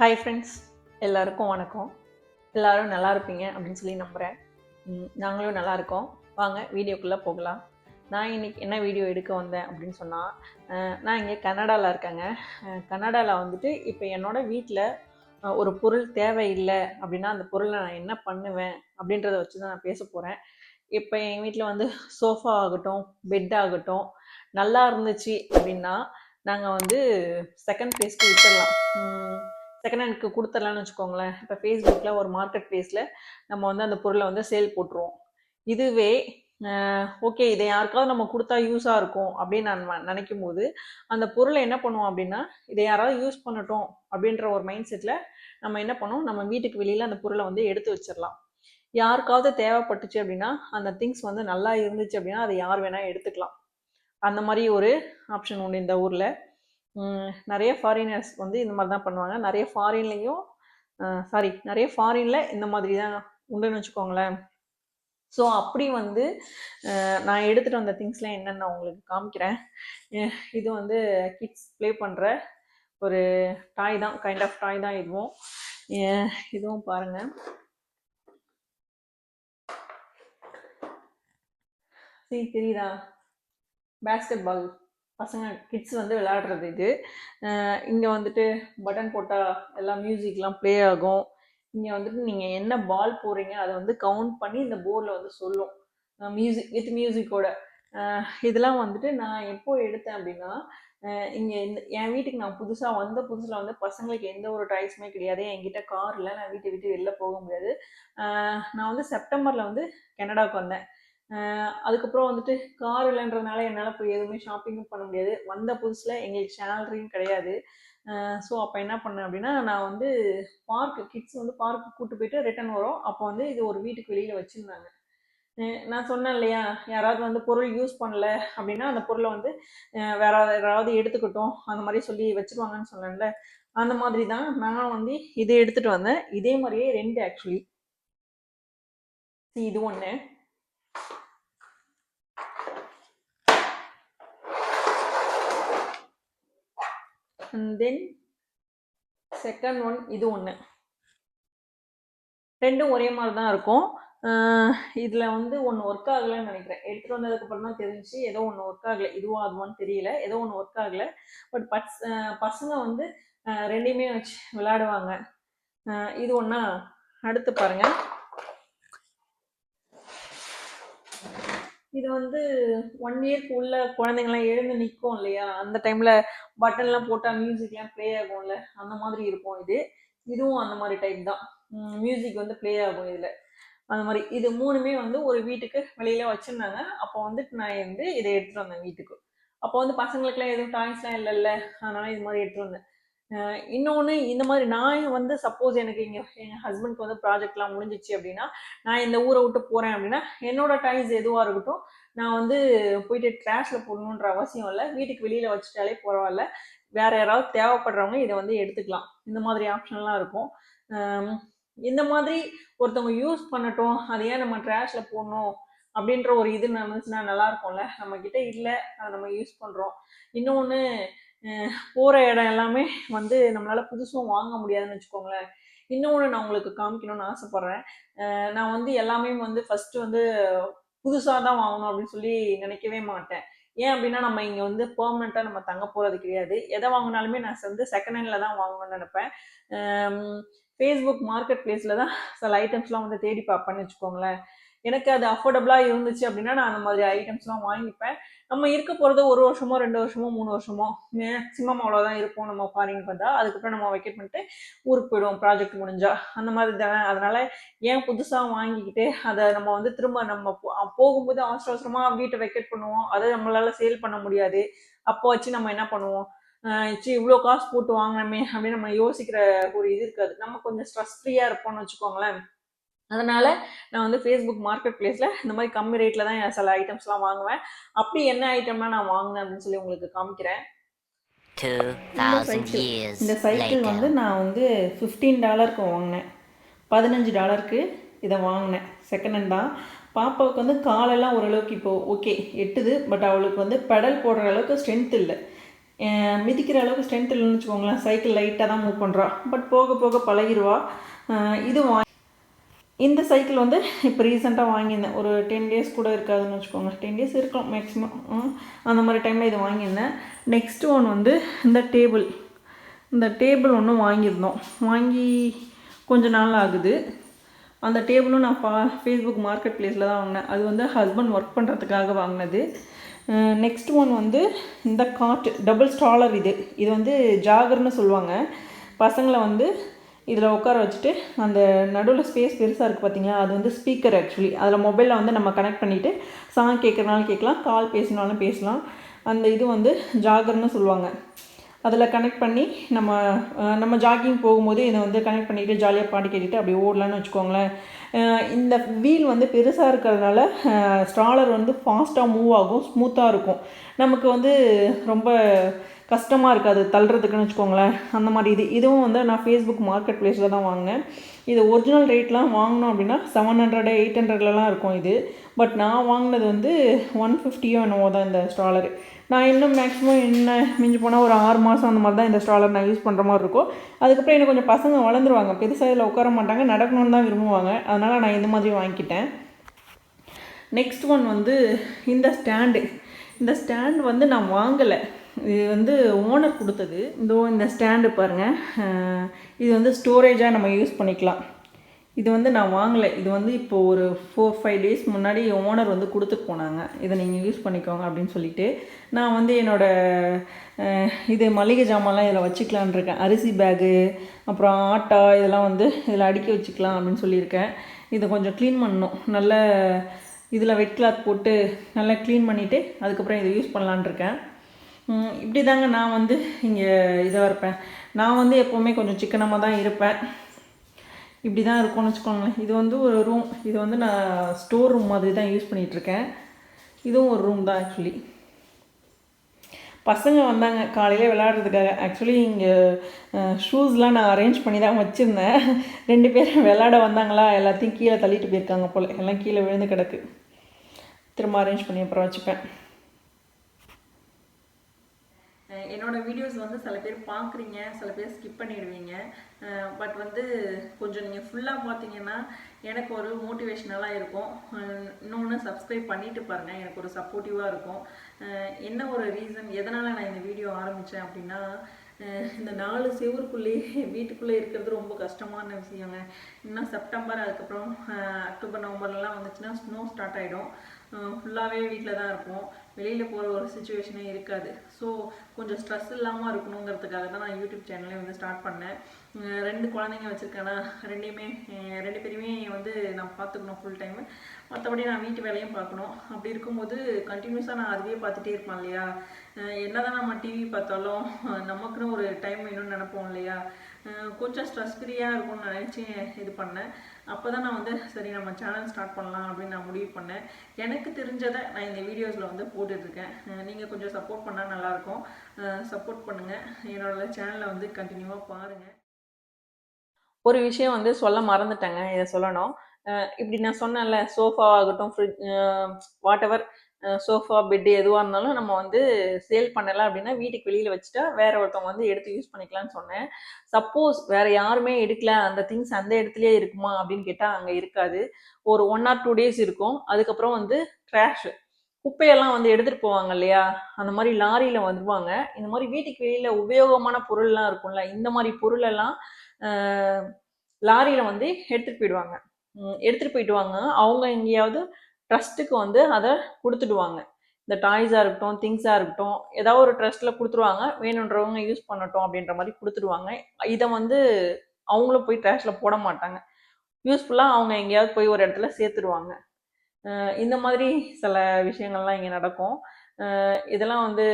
Hi friends எல்லாருக்கும் வணக்கம். எல்லாரும் நல்லா இருப்பீங்க அப்படின்னு சொல்லி நம்புகிறேன் நாங்களும் நல்லா இருக்கோம். வாங்க வீடியோக்குள்ளே போகலாம். நான் இன்னைக்கு என்ன வீடியோ எடுக்க வந்தேன் அப்படின்னு சொன்னால் நான் இங்கே கனடாவில் இருக்கேங்க. கனடாவில் வந்துட்டு இப்போ என்னோடய வீட்டில் ஒரு பொருள் தேவையில்லை அப்படின்னா அந்த பொருளை நான் என்ன பண்ணுவேன் அப்படின்றத வச்சு தான் நான் பேச போகிறேன் இப்போ எங்கள் வீட்டில் வந்து சோஃபா ஆகட்டும் பெட் ஆகட்டும் நல்லா இருந்துச்சு அப்படின்னா நாங்கள் வந்து செகண்ட் ப்ளேஸ்க்கு விட்டுடலாம் செகண்ட் ஹேண்ட்க்கு கொடுத்துடலான்னு வச்சுக்கோங்களேன். இப்போ ஃபேஸ்புக்கில் ஒரு மார்க்கெட் ப்ளேஸில் நம்ம வந்து அந்த பொருளை வந்து சேல் போட்டுருவோம். இதுவே ஓகே இதை யாருக்காவது நம்ம கொடுத்தா யூஸாக இருக்கும் அப்படின்னு நான் நினைக்கும் போது அந்த பொருளை என்ன பண்ணுவோம் அப்படின்னா இதை யாராவது யூஸ் பண்ணட்டும் அப்படின்ற ஒரு மைண்ட் செட்டில் நம்ம என்ன பண்ணுவோம்? நம்ம வீட்டுக்கு வெளியில் அந்த பொருளை வந்து எடுத்து வச்சிடலாம். யாருக்காவது தேவைப்பட்டுச்சு அப்படின்னா அந்த திங்ஸ் வந்து நல்லா இருந்துச்சு அப்படின்னா அதை யார் வேணால் எடுத்துக்கலாம். அந்த மாதிரி ஒரு ஆப்ஷன் உண்டு இந்த ஊரில். நிறைய ஃபாரினர்ஸ் வந்து இந்த மாதிரி தான் பண்ணுவாங்க. நிறைய ஃபாரின்லேயும் சாரி நிறைய ஃபாரினில் இந்த மாதிரி தான் உண்டுன்னு வச்சுக்கோங்களேன். ஸோ அப்படி வந்து நான் எடுத்துகிட்டு வந்த திங்ஸ்லாம் என்னென்னு நான் உங்களுக்கு காமிக்கிறேன். இது வந்து கிட்ஸ் ப்ளே பண்ணுற ஒரு டாய் தான் கைண்ட் ஆஃப் டாய் தான் இதுவும். இதுவும் பாருங்கள் சரி தெரியுதா? பேஸ்கெட் பால் பசங்க கிட்ஸ் வந்து விளையாடுறது இது. இங்கே வந்துட்டு பட்டன் போட்டால் எல்லாம் மியூசிக்லாம் ப்ளே ஆகும். இங்கே வந்துட்டு நீங்கள் என்ன பால் போடுறீங்க அதை வந்து கவுண்ட் பண்ணி இந்த போர்டில் வந்து சொல்லும். மியூசிக் வித் மியூசிக்கோட இதெல்லாம் வந்துட்டு நான் எப்போ எடுத்தேன் அப்படின்னா இங்கே இந்த என் வீட்டுக்கு நான் புதுசாக வந்த புதுசில் வந்து பசங்களுக்கு எந்த ஒரு டாய்ஸுமே கிடையாது. என்கிட்ட கார் இல்லை நான் வீட்டை விட்டு வெளில போக முடியாது. நான் வந்து செப்டம்பரில் வந்து கனடாவுக்கு வந்தேன். அதுக்கப்புறம் வந்துட்டு கார் இல்லைன்றதுனால என்னால் போய் எதுவுமே ஷாப்பிங்கும் பண்ண முடியாது. வந்த புதுசில் எங்களுக்கு சேலரியும் கிடையாது. ஸோ அப்போ என்ன பண்ணேன் அப்படின்னா நான் வந்து பார்க்கு கிட்ஸ் வந்து பார்க்கு கூட்டு போயிட்டு ரிட்டர்ன் வரும். அப்போ வந்து இது ஒரு வீட்டுக்கு வெளியில் வச்சுருந்தாங்க. நான் சொன்னேன் இல்லையா யாராவது வந்து பொருள் யூஸ் பண்ணல அப்படின்னா அந்த பொருளை வந்து வேற யாராவது எடுத்துக்கிட்டோம் அந்த மாதிரி சொல்லி வச்சுருவாங்கன்னு சொன்னேன்ல. அந்த மாதிரி தான் நான் வந்து இதை எடுத்துகிட்டு வந்தேன். இதே மாதிரியே ரெண்டு ஆக்சுவலி இது ஒன்று தென் செகண்ட் ஒன் இது ஒன்று ரெண்டும் ஒரே மாதிரி தான் இருக்கும். இதில் வந்து ஒன்று ஒர்க் ஆகலைன்னு நினைக்கிறேன். எடுத்துகிட்டு வந்ததுக்கப்புறம் தான் தெரிஞ்சுச்சு ஏதோ ஒன்று ஒர்க் ஆகலை. இதுவா அதுவான்னு தெரியல. ஏதோ ஒன்று ஒர்க் ஆகலை. பட் பட்ஸ் பசங்க வந்து ரெண்டையுமே வச்சு விளையாடுவாங்க. இது ஒன்றா அடுத்து பாருங்கள் இது வந்து ஒன் இயர்க்கு உள்ள குழந்தைங்கள்லாம் எழுந்து நிற்கும் இல்லையா? அந்த டைமில் பட்டன்லாம் போட்டால் மியூசிக்லாம் ப்ளே ஆகும்ல? அந்த மாதிரி இருக்கும் இது. இதுவும் அந்த மாதிரி டைப் தான். மியூசிக் வந்து ப்ளே ஆகும் இதில். அந்த மாதிரி இது மூணுமே வந்து ஒரு வீட்டுக்கு வெளியில வச்சுருந்தாங்க. அப்போ வந்துட்டு நான் வந்து இதை எடுத்துகிட்டு வந்தேன் வீட்டுக்கு. அப்போ வந்து பசங்களுக்குலாம் எதுவும் டாய்ஸ்லாம் இல்லைல்ல. அதனால இது மாதிரி எடுத்துகிட்டு வந்தேன். இன்னொன்று இந்த மாதிரி நான் வந்து சப்போஸ் எனக்கு இங்கே எங்கள் ஹஸ்பண்ட்க்கு வந்து ப்ராஜெக்ட்லாம் முடிஞ்சிச்சு அப்படின்னா நான் இந்த ஊரை விட்டு போகிறேன் அப்படின்னா என்னோட டைம்ஸ் எதுவாக இருக்கட்டும் நான் வந்து போயிட்டு ட்ராஷில் போடணுன்ற அவசியம் இல்லை. வீட்டுக்கு வெளியில் வச்சுட்டாலே பரவாயில்ல. வேறு யாராவது தேவைப்படுறவங்க இதை வந்து எடுத்துக்கலாம். இந்த மாதிரி ஆப்ஷன்லாம் இருக்கும். இந்த மாதிரி ஒருத்தவங்க யூஸ் பண்ணட்டும். அதை ஏன் நம்ம ட்ராஷில் போடணும் அப்படின்ற ஒரு இது நடந்துச்சுன்னா நல்லா இருக்கும்ல. நம்ம கிட்ட இல்லை. அதை நம்ம யூஸ் பண்ணுறோம் இன்னொன்று போகிற இடம் எல்லாமே வந்து நம்மளால் புதுசும் வாங்க முடியாதுன்னு வச்சுக்கோங்களேன். இன்னொன்று நான் உங்களுக்கு காமிக்கணும்னு ஆசைப்பட்றேன். நான் வந்து எல்லாமே வந்து ஃபஸ்ட்டு வந்து புதுசாக தான் வாங்கணும் அப்படின்னு சொல்லி நினைக்கவே மாட்டேன். ஏன் அப்படின்னா நம்ம இங்கே வந்து பெர்மனெண்ட்டாக நம்ம தங்க போகிறது கிடையாது. எதை வாங்கினாலுமே நான் வந்து செகண்ட் ஹேண்டில் தான் வாங்கணும்னு நினைப்பேன். ஃபேஸ்புக் மார்க்கெட் பிளேஸில் தான் சில ஐட்டம்ஸ்லாம் வந்து தேடி பார்ப்பேன்னு வச்சுக்கோங்களேன். எனக்கு அது அஃபோர்டபுளாக இருந்துச்சு அப்படின்னா நான் அந்த மாதிரி ஐட்டம்ஸ்லாம் வாங்கிப்பேன். நம்ம இருக்க போகிறது ஒரு வருஷமோ ரெண்டு வருஷமோ மூணு வருஷமோ மேக்ஸிமம் அவ்வளோதான் இருப்போம் நம்ம ஃபாரின் வந்தால் அதுக்கப்புறம் நம்ம வெக்கேட் பண்ணிட்டு ஊருக்கு போயிடுவோம் ப்ராஜெக்ட் முடிஞ்சால் அந்த மாதிரி தானே. அதனால் ஏன் புதுசாக வாங்கிக்கிட்டு அதை நம்ம வந்து திரும்ப நம்ம போ- போகும்போது அவசர அவசரமாக வீட்டை வெக்கேட் பண்ணுவோம். அதை நம்மளால் சேல் பண்ண முடியாது. அப்போ வச்சு நம்ம என்ன பண்ணுவோம்? ஆஹ் இவ்வளோ காசு போட்டு வாங்கினோமே அப்படின்னு நம்ம யோசிக்கிற ஒரு இது இருக்காது. நம்ம கொஞ்சம் ஸ்ட்ரெஸ் ஃப்ரீயாக இருப்போம்னு வச்சுக்கோங்களேன். அதனால நான் வந்து ஃபேஸ்புக் மார்க்கெட் பிளேஸில் இந்த மாதிரி கம்மி ரேட்டில் தான் சில ஐட்டம்ஸ்லாம் வாங்குவேன். அப்படி என்ன ஐட்டம்லாம் நான் வாங்கினேன் அப்படின்னு சொல்லி உங்களுக்கு காமிக்கிறேன். 2,000 சைக்கிள் years இந்த சைக்கிள் வந்து. நான் வந்து ஃபிஃப்டீன் டாலருக்கு வாங்கினேன். பதினஞ்சு டாலருக்கு இதை வாங்கினேன். செகண்ட் ஹேண்ட் தான். பாப்பாவுக்கு வந்து காலெல்லாம் ஓரளவுக்கு இப்போ ஓகே எட்டுது. பட் அவளுக்கு வந்து பெடல் போடுற அளவுக்கு ஸ்ட்ரென்த் இல்லை. மிதிக்கிற அளவுக்கு ஸ்ட்ரென்த் இல்லைன்னு வச்சுக்கோங்களேன். சைக்கிள் லைட்டாக தான் மூவ் பண்ணுறா பட் போக போக பழகிடுவா இது வா இந்த சைக்கிள் வந்து இப்போ ரீசெண்டாக வாங்கியிருந்தேன். ஒரு டென் டேஸ் கூட இருக்காதுன்னு வச்சுக்கோங்க. டென் டேஸ் இருக்கும் மேக்ஸிமம் அந்த மாதிரி டைமில் இது வாங்கியிருந்தேன். நெக்ஸ்ட் ஒன் வந்து இந்த டேபிள் இந்த டேபிள் ஒன்று வாங்கியிருந்தோம். வாங்கி கொஞ்ச நாள் ஆகுது. அந்த டேபிளும் நான் பா ஃபேஸ்புக் மார்க்கெட் ப்ளேஸில் தான் வாங்கினேன். அது வந்து ஹஸ்பண்ட் ஒர்க் பண்ணுறதுக்காக வாங்கினது. நெக்ஸ்ட் ஒன் வந்து இந்த காட்டு டபுள் ஸ்டாலர் இது. இது வந்து ஜாகர்னு சொல்லுவாங்க. பசங்களை வந்து இதில் உட்கார வச்சுட்டு அந்த நடுவில் ஸ்பேஸ் பெருசாக இருக்குது பார்த்தீங்களா? அது வந்து ஸ்பீக்கர் ஆக்சுவலி அதில் மொபைலில் வந்து நம்ம கனெக்ட் பண்ணிவிட்டு சாங் கேட்குறனாலும் கேட்கலாம் கால் பேசினாலும் பேசலாம். அந்த இது வந்து ஜாகர்னு சொல்லுவாங்க. அதில் கனெக்ட் பண்ணி நம்ம நம்ம ஜாகிங் போகும்போது இதை வந்து கனெக்ட் பண்ணிவிட்டு ஜாலியாக பாட்டு கேட்டுட்டு அப்படி ஓடலான்னு வச்சுக்கோங்களேன். இந்த வீல் வந்து பெருசாக இருக்கிறதுனால ஸ்ட்ராலர் வந்து ஃபாஸ்ட்டாக மூவ் ஆகும் ஸ்மூத்தாக இருக்கும். நமக்கு வந்து ரொம்ப கஷ்டமாக இருக்காது தள்ளுறதுக்குன்னு வச்சுக்கோங்களேன். அந்த மாதிரி இது இதுவும் வந்து நான் ஃபேஸ்புக் மார்க்கெட் ப்ளேஸில் தான் வாங்கினேன். இது ஒரிஜினல் ரேட்லாம் வாங்கினோம் அப்படின்னா செவன் ஹண்ட்ரடு எயிட் ஹண்ட்ரட்லலாம் இருக்கும் இது. பட் நான் வாங்கினது வந்து ஒன் ஃபிஃப்டியோ என்னவோ தான் இந்த ஸ்ட்ராலர் நான் இன்னும் மேக்ஸிமம் என்ன மிஞ்சி போனால் ஒரு ஆறு மாதம் அந்த மாதிரி தான் இந்த ஸ்ட்ராலர் நான் யூஸ் பண்ணுற மாதிரி இருக்கும். அதுக்கப்புறம் எனக்கு கொஞ்சம் பசங்க வளர்ந்துருவாங்க. பெருசாக இதில் உட்கார மாட்டாங்க. நடக்கணும்னு தான் விரும்புவாங்க. அதனால் நான் இந்த மாதிரி வாங்கிக்கிட்டேன். நெக்ஸ்ட் ஒன் வந்து இந்த ஸ்டாண்டு இந்த ஸ்டாண்ட் வந்து நான் வாங்கலை. இது வந்து ஓனர் கொடுத்தது. இதோ இந்த ஸ்டாண்டு பாருங்கள் இது வந்து ஸ்டோரேஜாக நம்ம யூஸ் பண்ணிக்கலாம். இது வந்து நான் வாங்கலை. இது வந்து இப்போ ஒரு ஃபோர் ஃபைவ் டேஸ் முன்னாடி ஓனர் வந்து கொடுத்துட்டு போனாங்க. இதை நீங்கள் யூஸ் பண்ணிக்கோங்க அப்படின்னு சொல்லிட்டு நான் வந்து என்னோடய இது மளிகை ஜாமான்லாம் இதில் வச்சுக்கலான்னு இருக்கேன். அரிசி பேகு அப்புறம் ஆட்டா இதெல்லாம் வந்து இதில் அடுக்கி வச்சுக்கலாம் அப்படின்னு சொல்லியிருக்கேன். இதை கொஞ்சம் க்ளீன் பண்ணணும். நல்ல இதில் வெட் கிளாத் போட்டு நல்லா க்ளீன் பண்ணிவிட்டு அதுக்கப்புறம் இதை யூஸ் பண்ணலான்னு இருக்கேன். இப்படி தாங்க நான் வந்து இங்கே இதாக இருப்பேன் நான் வந்து எப்போவுமே கொஞ்சம் சிக்கனமாக தான் இருப்பேன். இப்படி தான் இருக்கும்னு வச்சுக்கோங்களேன். இது வந்து ஒரு ரூம் இது வந்து நான் ஸ்டோர் ரூம் மாதிரி தான் யூஸ் பண்ணிகிட்ருக்கேன் இதுவும் ஒரு ரூம் தான் ஆக்சுவலி பசங்க வந்தாங்க காலையில் விளாட்றதுக்காக ஆக்சுவலி இங்கே ஷூஸ்லாம் நான் அரேஞ்ச் பண்ணி தான் வச்சுருந்தேன். ரெண்டு பேரும் விளாட வந்தாங்களா எல்லாத்தையும் கீழே தள்ளிட்டு போயிருக்காங்க போல். எல்லாம் கீழே விழுந்து கிடக்கு. திரும்ப அரேஞ்ச் பண்ணி அப்புறம் வச்சுப்பேன். என்னோடய வீடியோஸ் வந்து சில பேர் பார்க்குறீங்க சில பேர் ஸ்கிப் பண்ணிடுவீங்க. பட் வந்து கொஞ்சம் நீங்கள் ஃபுல்லாக பார்த்தீங்கன்னா எனக்கு ஒரு மோட்டிவேஷ்னலாக இருக்கும். இன்னொன்று சப்ஸ்கிரைப் பண்ணிட்டு பாருங்கள் எனக்கு ஒரு சப்போர்ட்டிவாக இருக்கும். என்ன ஒரு ரீசன் எதனால் நான் இந்த வீடியோ ஆரம்பித்தேன் அப்படின்னா இந்த நாலு செவருக்குள்ளேயே வீட்டுக்குள்ளே இருக்கிறது ரொம்ப கஷ்டமான விஷயங்க. இன்னும் செப்டம்பர் அதுக்கப்புறம் அக்டோபர் நவம்பர்லாம் வந்துச்சுன்னா ஸ்னோ ஸ்டார்ட் ஆகிடும் ஃபுல்லாகவே வீட்டில் தான் இருப்போம். வெளியில் போகிற ஒரு சுச்சுவேஷனே இருக்காது. ஸோ கொஞ்சம் ஸ்ட்ரெஸ் இல்லாமல் இருக்கணுங்கிறதுக்காக தான் நான் யூடியூப் சேனலே வந்து ஸ்டார்ட் பண்ணேன். ரெண்டு குழந்தைங்க வச்சுருக்கேன்னா ரெண்டையுமே ரெண்டு பேருமே வந்து நான் பார்த்துக்கணும் ஃபுல் டைம் மற்றபடி நான் வீட்டு வேலையும் பார்க்கணும். அப்படி இருக்கும்போது கண்டினியூஸாக நான் அதுவே பார்த்துட்டே இருப்பேன் இல்லையா? என்ன என்னதான் நம்ம டிவி பார்த்தாலும் நமக்குன்னு ஒரு டைம் வேணும்னு நினைப்போம் இல்லையா? கொஞ்சம் ஸ்ட்ரெஸ் ஃப்ரீயாக இருக்கும்னு நினச்சி இது பண்ணேன். அப்போ தான் நான் வந்து சரி நம்ம சேனல் ஸ்டார்ட் பண்ணலாம் அப்படின்னு நான் முடிவு பண்ணேன். எனக்கு தெரிஞ்சதை நான் இந்த வீடியோஸில் வந்து போட்டுட்ருக்கேன். நீங்கள் கொஞ்சம் சப்போர்ட் பண்ணால் நல்லாயிருக்கும். சப்போர்ட் பண்ணுங்கள் என்னோட சேனலை வந்து கண்டினியூவாக பாருங்கள் ஒரு விஷயம் வந்து சொல்ல மறந்துட்டேங்க இதை சொல்லணும். இப்படி நான் சொன்னேன்ல சோஃபா ஆகட்டும் fridge whatever sofa bed எதுவாக இருந்தாலும் நம்ம வந்து சேல் பண்ணலை அப்படின்னா வீட்டுக்கு வெளியில் வச்சுட்டா வேற ஒருத்தவங்க வந்து எடுத்து யூஸ் பண்ணிக்கலாம்னு சொன்னேன். சப்போஸ் வேற யாருமே எடுக்கல அந்த திங்ஸ் அந்த இடத்துலயே இருக்குமா அப்படின்னு கேட்டால் அங்கே இருக்காது. ஒரு ஒன் ஆர் டூ டேஸ் இருக்கும். அதுக்கப்புறம் வந்து ட்ராஷ் குப்பையெல்லாம் வந்து எடுத்துகிட்டு போவாங்க இல்லையா? அந்த மாதிரி லாரியில் வந்துருவாங்க இந்த மாதிரி வீட்டுக்கு வெளியில் உபயோகமான பொருள்லாம் இருக்கும்ல இந்த மாதிரி பொருளெல்லாம் லாரியில் வந்து எடுத்துகிட்டு போயிடுவாங்க. எடுத்துகிட்டு போயிட்டு வாங்க. அவங்க எங்கேயாவது ட்ரஸ்ட்டுக்கு வந்து அதை கொடுத்துடுவாங்க. இந்த டாய்ஸாக இருக்கட்டும் திங்ஸாக இருக்கட்டும் ஏதாவது ஒரு ட்ரஸ்ட்டில் கொடுத்துருவாங்க. வேணுன்றவங்க யூஸ் பண்ணட்டும் அப்படின்ற மாதிரி கொடுத்துடுவாங்க. இதை வந்து அவங்களும் போய் ட்ராஷில் போட மாட்டாங்க. யூஸ்ஃபுல்லாக அவங்க எங்கேயாவது போய் ஒரு இடத்துல சேர்த்துருவாங்க இந்த மாதிரி சில விஷயங்கள்லாம் இங்கே நடக்கும். இதெல்லாம் வந்து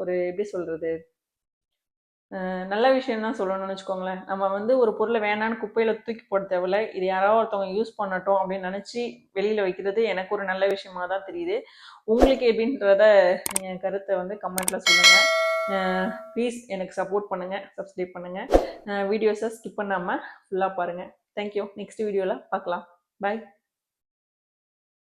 ஒரு எப்படி சொல்கிறது நல்ல விஷயம் தான் சொல்லணும்னு வச்சுக்கோங்களேன். நம்ம வந்து ஒரு பொருளை வேணான்னு குப்பையில் தூக்கி போட தேவையில்ல. இது யாராவது ஒருத்தவங்க யூஸ் பண்ணட்டும் அப்படின்னு நினச்சி வெளியில் வைக்கிறது எனக்கு ஒரு நல்ல விஷயமா தான் தெரியுது. உங்களுக்கு எப்படின்றத நீங்கள் கருத்தை வந்து கமெண்ட்டில் சொல்லுங்கள் ப்ளீஸ் எனக்கு சப்போர்ட் பண்ணுங்கள் சப்ஸ்கிரைப் பண்ணுங்கள் வீடியோஸை ஸ்கிப் பண்ணாமல் ஃபுல்லாக பாருங்கள் தேங்க்யூ நெக்ஸ்ட் வீடியோவில் பார்க்கலாம் பாய்